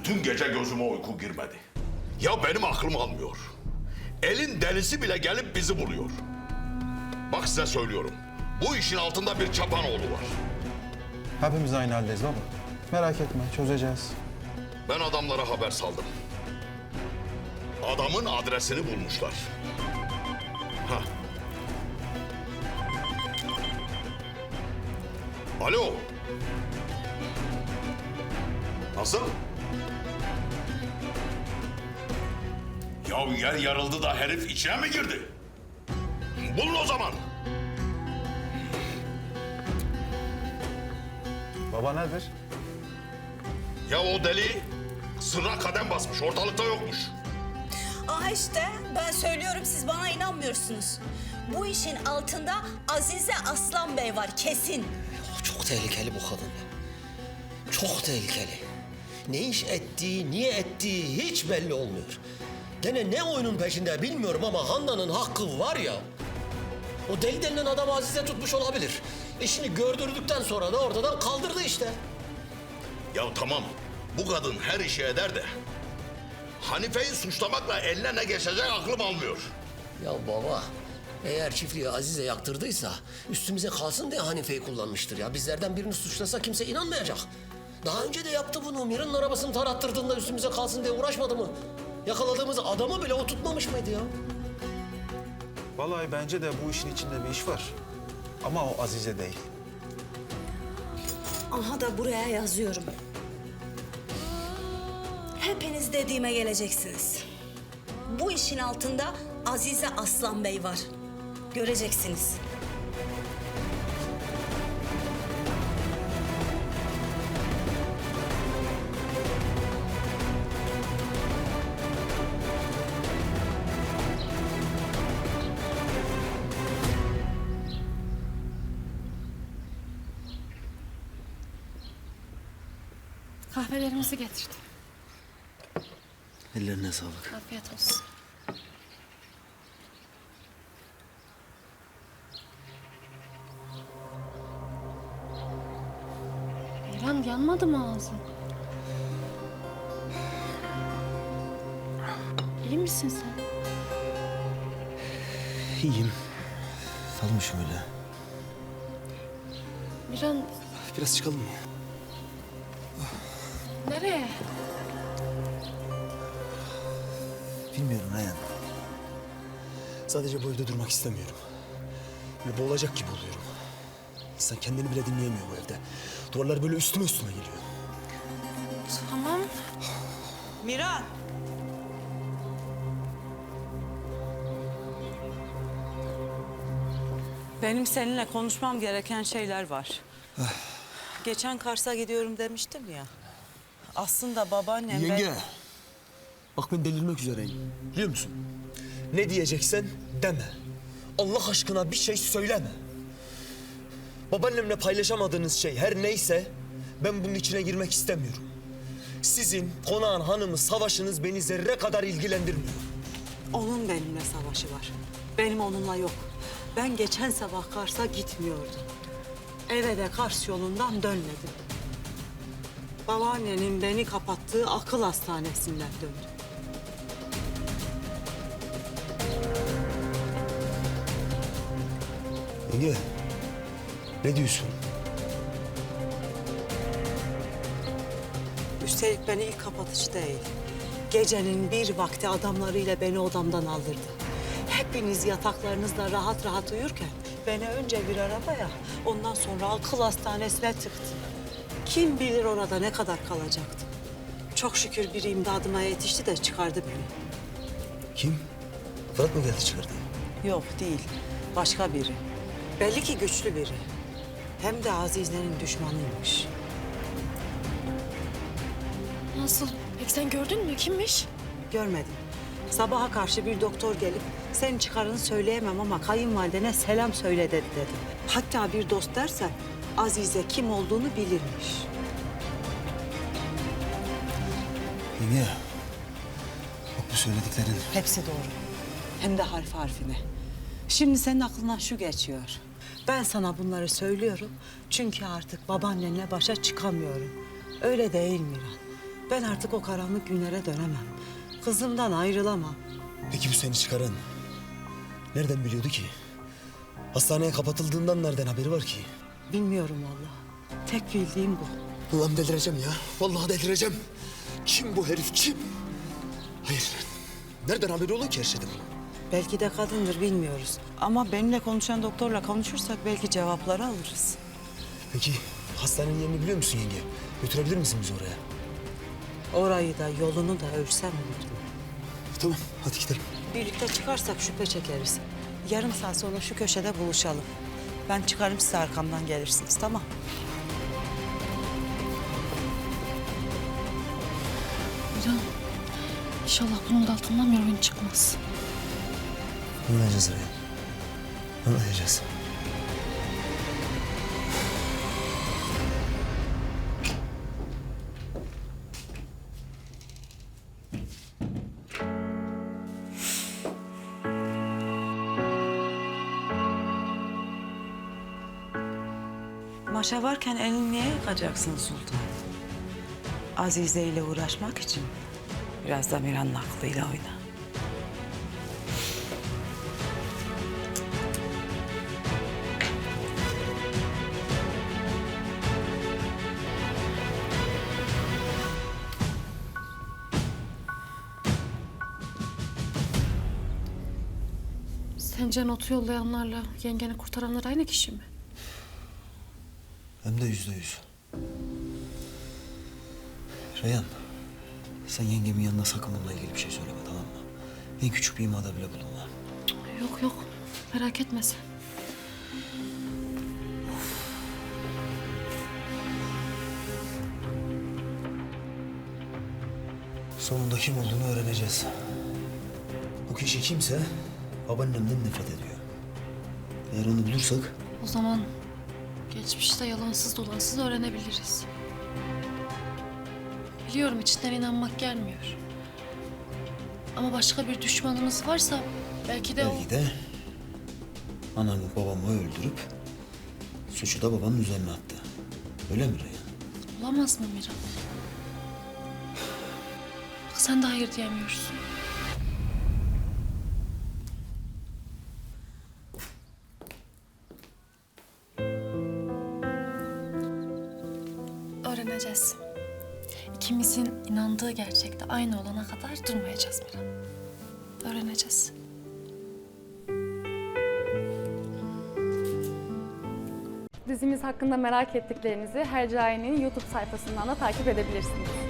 Bütün gece gözüme uyku girmedi. Ya benim aklım almıyor. Elin delisi bile gelip bizi buluyor. Bak size söylüyorum. Bu işin altında bir çapanoğlu var. Hepimiz aynı haldeyiz baba. Merak etme çözeceğiz. Ben adamlara haber saldım. Adamın adresini bulmuşlar. Hah. Alo. Nasıl? Ya yer yarıldı da herif içine mi girdi? Bulun o zaman. Baba nedir? Ya o deli sırra kadem basmış, ortalıkta yokmuş. Aha işte ben söylüyorum siz bana inanmıyorsunuz. Bu işin altında Azize Aslan Bey var kesin. Çok tehlikeli bu kadın. Çok tehlikeli. Ne iş ettiği, niye ettiği hiç belli olmuyor. Gene ne oyunun peşinde bilmiyorum ama Handan'ın hakkı var ya. O deli denilen adam Azize tutmuş olabilir. İşini gördürdükten sonra da ortadan kaldırdı işte. Ya tamam, bu kadın her işi eder de... Hanife'yi suçlamakla eline ne geçecek aklım almıyor. Ya baba, eğer çiftliği Azize yaktırdıysa üstümüze kalsın diye Hanife'yi kullanmıştır ya. Bizlerden birini suçlasa kimse inanmayacak. Daha önce de yaptı bunu. Miran'ın arabasını tarattırdığında üstümüze kalsın diye uğraşmadı mı? Yakaladığımız adamı bile o tutmamış mıydı ya? Vallahi bence de bu işin içinde bir iş var. Ama o Azize değil. Aha da buraya yazıyorum. Hepiniz dediğime geleceksiniz. Bu işin altında Azize Aslan Bey var. Göreceksiniz. Kahvelerimizi getirdim. Ellerine sağlık. Afiyet olsun. İrem yanmadı mı ağzın? İyi misin sen? İyiyim. Salmışım öyle. Miran Biraz çıkalım mı? Nereye? Bilmiyorum Reyhan. Sadece bu evde durmak istemiyorum. Böyle boğulacak gibi oluyorum. İnsan kendini bile dinleyemiyor bu evde. Duvarlar böyle üstüme üstüme geliyor. Tamam. Miran. Benim seninle konuşmam gereken şeyler var. Geçen Kars'a gidiyorum demiştim ya. Aslında babaannem ben... Yenge. Bak ben delirmek üzereyim. Biliyor musun? Ne diyeceksen deme. Allah aşkına bir şey söyleme. Babaannemle paylaşamadığınız şey her neyse ben bunun içine girmek istemiyorum. Sizin konağın hanımı savaşınız beni zerre kadar ilgilendirmiyor. Onun benimle savaşı var. Benim onunla yok. Ben geçen sabah Kars'a gitmiyordum. Eve de Kars yolundan dönmedim. Babaannenin beni kapattığı akıl hastanesinden döndüm. Yenge, ne diyorsun? Üstelik beni ilk kapatıcı değil. Gecenin bir vakti adamlarıyla beni odamdan aldırdı. Hepiniz yataklarınızda rahat rahat uyurken beni önce bir arabaya ondan sonra akıl hastanesine tıktı. Kim bilir orada ne kadar kalacaktım. Çok şükür bir imdadıma yetişti de çıkardı beni. Kim? Fırat mı geldi çıkardı? Yok değil, başka biri. Belli ki güçlü biri. Hem de Azize'nin düşmanıymış. Nasıl? Peki sen gördün mü? Kimmiş? Görmedim. Sabaha karşı bir doktor gelip sen çıkarını söyleyemem ama kayınvalidene selam söyle dedi dedi. Hatta bir dost derse Azize kim olduğunu bilirmiş. Yenge, bak bu söylediklerin Hepsi doğru. Hem de harf harfine. Şimdi senin aklından şu geçiyor. Ben sana bunları söylüyorum çünkü artık babaannenle başa çıkamıyorum. Öyle değil Miran. Ben artık o karanlık günlere dönemem. Kızımdan ayrılamam. Peki bu seni çıkaran nereden biliyordu ki? Hastaneye kapatıldığından nereden haberi var ki? Bilmiyorum vallahi. Tek bildiğim bu. Ulan delireceğim ya. Vallahi delireceğim. Kim bu herif kim? Hayır. Nereden haberi olur ki her şeyden? Belki de kadındır bilmiyoruz. Ama benimle konuşan doktorla konuşursak belki cevapları alırız. Peki hastanenin yerini biliyor musun yenge? Götürebilir misin bizi oraya? Orayı da yolunu da ölsem bilirim. Tamam hadi gidelim. Birlikte çıkarsak şüphe çekeriz. Yarım saat sonra şu köşede buluşalım. Ben çıkarım siz arkamdan gelirsiniz tamam Miran inşallah bunun da altından bir oyun çıkmaz. Anlayacağız Reyhan. Anlayacağız. Maşa varken elini niye yıkacaksın Sultan? Azize ile uğraşmak için biraz da Miran'ın aklıyla oyna. Sence notu yollayanlarla yengeni kurtaranlar aynı kişi mi? Hem de yüzde yüz. Reyhan, sen yengemin yanına sakın bununla ilgili bir şey söyleme tamam mı? En küçük bir imada bile bulunma. Yok yok merak etme sen. Sonunda kim olduğunu öğreneceğiz. Bu kişi kimse babaannemden nefret ediyor. Eğer onu bulursak O zaman geçmişte yalansız dolansız öğrenebiliriz. Biliyorum içinden inanmak gelmiyor. Ama başka bir düşmanınız varsa belki de o... belki de anamı babamı öldürüp suçu da babanın üzerine attı. Öyle mi Reyhan? Olamaz mı Miran? Bak sen de hayır diyemiyorsun. İkimizin inandığı gerçekte aynı olana kadar durmayacağız Miran. Öğreneceğiz. Dizimiz hakkında merak ettiklerinizi Hercai'nin YouTube sayfasından da takip edebilirsiniz.